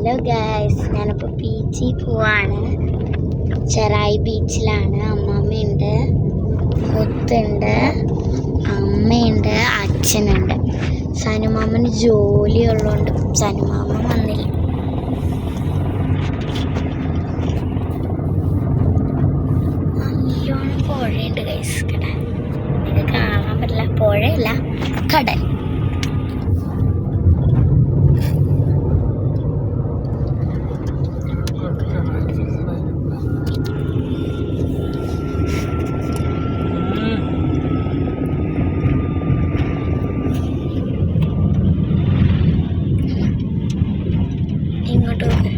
Hello guys ഞാനിപ്പോൾ ബീച്ചിൽ പോവാണ്. ചെറായി ബീച്ചിലാണ് അമ്മമ്മയുണ്ട്. മുത്തുണ്ട്. അമ്മയുണ്ട്. അച്ഛനുണ്ട്. സനുമാമന് ജോലി ഉള്ളതുകൊണ്ട് സനുമാമ വന്നില്ല പുഴയുണ്ട് ഗൈസ് കടൽ ഇത് കാണാൻ പറ്റില്ല? പുഴയല്ല കടൽ. ഇങ്ങോട്ട് നോക്ക്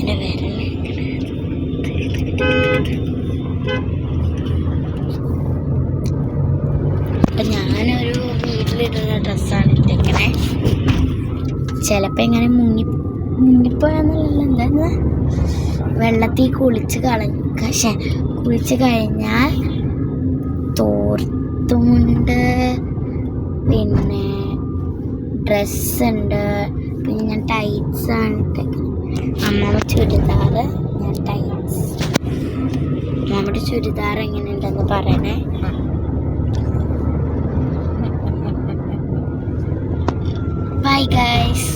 എന്റെ ഞാനൊരു വീട്ടിലിടുന്ന ഡ്രസ്സാണ് ഇട്ടിരിക്കണേ. ചിലപ്പോൾ ഇങ്ങനെ മുങ്ങി മുങ്ങിപ്പോയെന്നുള്ളല്ലോ എന്താ വെള്ളത്തിൽ കുളിച്ച് പക്ഷെ കുളിച്ച് കഴിഞ്ഞാൽ തോർത്തുമുണ്ട് ഡ്രസ്സുണ്ട്. പിന്നെ ഞാൻ ടൈറ്റ്സ് ആണ് അമ്മമ്മ ചുരിദാറ് ഞാൻ ടൈറ്റ്സ് അമ്മമ്മയുടെ ചുരിദാർ എങ്ങനെയുണ്ടെന്ന് പറയണേ. Bye guys